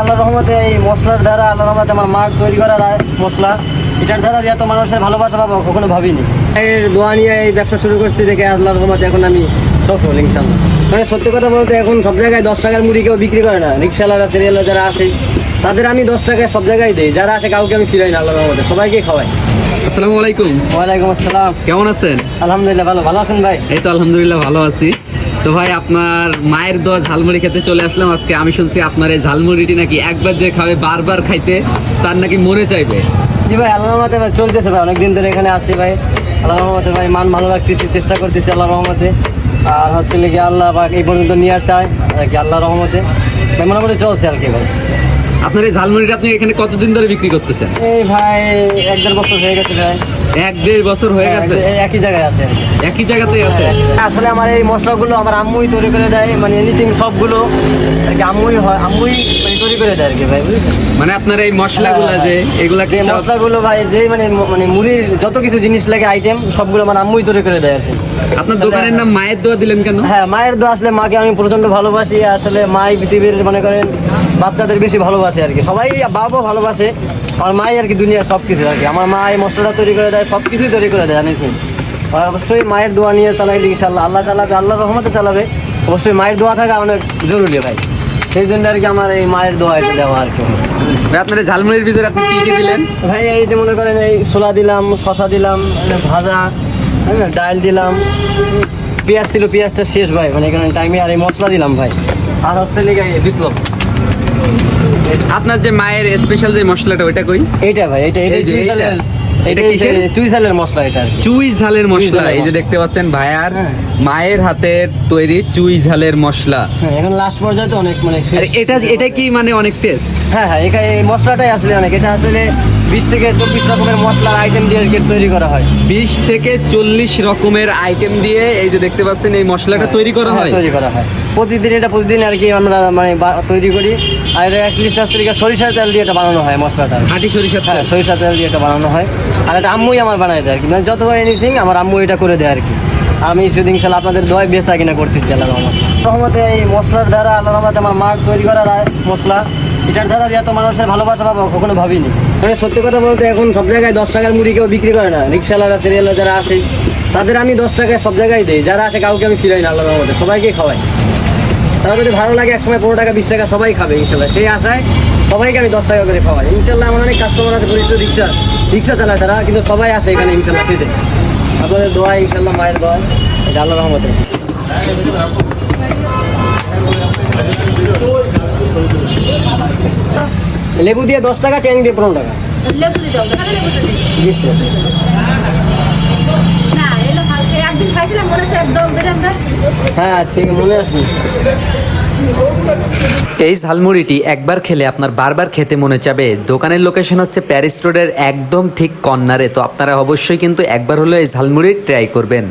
আল্লাহ রহমতে এই মশলার দ্বারা আল্লাহ রহমতে আমার মার তৈরি করা মশলা। এটার দ্বারা যে এত মানুষের ভালোবাসা পাবো কখনো ভাবিনি। এর দোয়া নিয়ে এই ব্যবসা শুরু করছি দেখে আল্লাহ রহমতে এখন আমি সফল ইনশাল্লাহ। মানে সত্যি কথা বলতে এখন সব জায়গায় দশ টাকার মুড়ি কেউ বিক্রি করে না। রিক্সাওয়ালা ফেরিওয়ালা যারা আসে তাদের আমি দশ টাকায় সব জায়গায় দিই। যারা আসে কাউকে আমি ফিরাই না আল্লাহ রহমতে। সবাইকে খাওয়াই। আসসালামু আলাইকুম। ওয়ালাইকুম আসসালাম। কেমন আছেন? আলহামদুলিল্লাহ ভালো। ভালো আছেন ভাই? এই তো আলহামদুলিল্লাহ ভালো আছি। তো ভাই আপনার মায়ের দোয়া ঝালমুড়ি খেতে চলে আসলাম। আজকে আমি শুনছি আপনার এই ঝালমুড়িটি নাকি একবার যে খাবে বারবার খাইতে তার নাকি মরে চাইবে। জি ভাই আল্লাহ রহমতে ভাই চলতেছে ভাই অনেকদিন ধরে এখানে আসছি ভাই। আল্লাহ রহমতে ভাই মান ভালো রাখতেছি চেষ্টা করতেছি আল্লাহ রহমতে। আর হচ্ছে কি আল্লাহ পাক এই পর্যন্ত নিয়ে আসতে হয় আর কি আল্লাহ রহমতে। ভাই মোটামুটি চলছে আর কি ভাই। আপনার এই ঝালমুড়িটা আপনি এখানে কতদিন ধরে বিক্রি করতেছেন? এই ভাই এক দেড় বছর হয়ে গেছে ভাই। এক দেড় বছর হয়ে গেছে? একই জায়গায় আছে একই জায়গাতেই আছে? আসলে আমার এই মশলাগুলো আমার আম্মুই তৈরি করে দেয় মানে এনিথিং সবগুলো আর কি আম্মুই হয় আম্মুই মানে তৈরি করে দেয় আর কি ভাই বুঝেছেন? মানে আপনার এই মশলাগুলা যে এগুলা যে মশলাগুলো ভাই যে মানে মানে মুড়ির যত কিছু জিনিস লাগে আইটেম সবগুলো আমার আম্মুই তৈরি করে দেয় আছে আপনার দোকানের নাম মায়ের দোয়া দিলেন কেন? হ্যাঁ মায়ের দোয়া আসলে মাকে আমি প্রচণ্ড ভালোবাসি আসলে মাই পৃথিবীর মনে করেন বাচ্চাদের বেশি ভালোবাসে আর কি। সবাই বাবাও ভালোবাসে আমার মাই আর কি দুনিয়ার সব কিছু আর কি। আমার মা এই মশলাটা তৈরি করে দেয় সব কিছুই তৈরি করে দেয় অনেক আর অবশ্যই মায়ের দোয়া নিয়ে চালাইলে ইনশাল্লাহ আল্লাহ চালাবে আল্লাহ রহমতে চালাবে অবশ্যই মায়ের দোয়া থাকা অনেক জরুরি ভাই। সেই জন্য আর কি আমার এই মায়ের দোয়া এটা দেওয়া আর কি। ভাই আপনার ঝালমুড়ির ভিতরে আপনি কী কি দিলেন? ভাই এই যে মনে করেন এই ছোলা দিলাম শশা দিলাম ভাজা হ্যাঁ ডাল দিলাম। পেঁয়াজ ছিল পেঁয়াজটা শেষ ভাই মানে এখানে টাইমে আর এই মশলা দিলাম ভাই। আর হচ্ছে লেগে বিপ্লব। আপনার যে মায়ের স্পেশাল যে মশলাটা ওইটা কই? এটা ভাই এটা এটা এটা চুই ঝালের মশলা এটা কি। চুই ঝালের মশলা এই যে দেখতে পাচ্ছেন ভাইয়ার হ্যাঁ। মায়ের হাতের তৈরি চুই ঝালের মশলা। হ্যাঁ এখন লাস্ট পর্যায়ে তো অনেক মানে এটা এটা কি মানে অনেক টেস্ট হ্যাঁ হ্যাঁ এটা এই মশলাটাই আসলে অনেক। এটা আসলে বিশ থেকে চব্বিশ রকমের মশলার আইটেম দিয়ে আর কি তৈরি করা হয়। বিশ থেকে চল্লিশ রকমের আইটেম দিয়ে এই যে দেখতে পাচ্ছেন এই মশলাটা তৈরি করা হ্যাঁ, হয়? তৈরি করা হয়। প্রতিদিন এটা প্রতিদিন আর কি আমরা মানে তৈরি করি। আর এটা অ্যাটলিস্ট আসলে কি সরিষার তেল দিয়ে এটা বানানো হয় মশলাটা। খাঁটি সরিষার হ্যাঁ তেল। সরিষার তেল দিয়ে এটা বানানো হয়। আর এটা আম্মুই আমার বানায় দেয় আর কি। মানে যত এনিথিং আমার আম্মু এটা করে দেয় আর কি। আমি শুধু ইনশাল্লাহ আপনাদের দোয়াই বেচা কিনা করতেছি আল্লাহ রহমত। রহমতে এই মশলার দ্বারা আল্লাহ রহমতে আমার মার তৈরি করা রা- মশলা। এটার দ্বারা যে এত মানুষের ভালোবাসা পাবো, কখনো ভাবিনি। মানে সত্যি কথা বলতে এখন সব জায়গায় দশ টাকার মুড়ি কেউ বিক্রি করে না। রিক্সাওয়ালা ফেরিওয়ালা যারা আসে, তাদের আমি দশ টাকায় সব জায়গায় দিই। যারা আসে, কাউকে আমি ফিরাই না আল্লাহ রহমতে। সবাইকে খাওয়াই। তারা যদি ভালো লাগে, একসময় পনেরো টাকা, বিশ টাকা সবাই খাবে, ইনশাল্লাহ। সেই আশায় সবাইকে আমি দশ টাকা করে খাওয়াই। ইনশাল্লাহ আমার অনেক কাস্টমার আছে, পরিচিত রিক্সা রিক্সা চালায় তারা, কিন্তু সবাই আসে এখানে ইনশাল্লাহ খেতে। আপনাদের দোয়া, ইনশাল্লাহ মায়ের দোয়া আল্লাহ রহমতে। লেবু দিয়ে দশ টাকা ট্যাং দিয়ে পনেরো টাকা। লেবু মনে হ্যাঁ ঠিক মনে আছে এই ঝালমুড়িটি একবার খেলে আপনার বারবার খেতে মনে চাবে। দোকানের লোকেশন হচ্ছে প্যারিস রোডের একদম ঠিক কর্নারে। তো আপনারা অবশ্যই কিন্তু একবার হলো এই ঝালমুড়ি ট্রাই করবেন।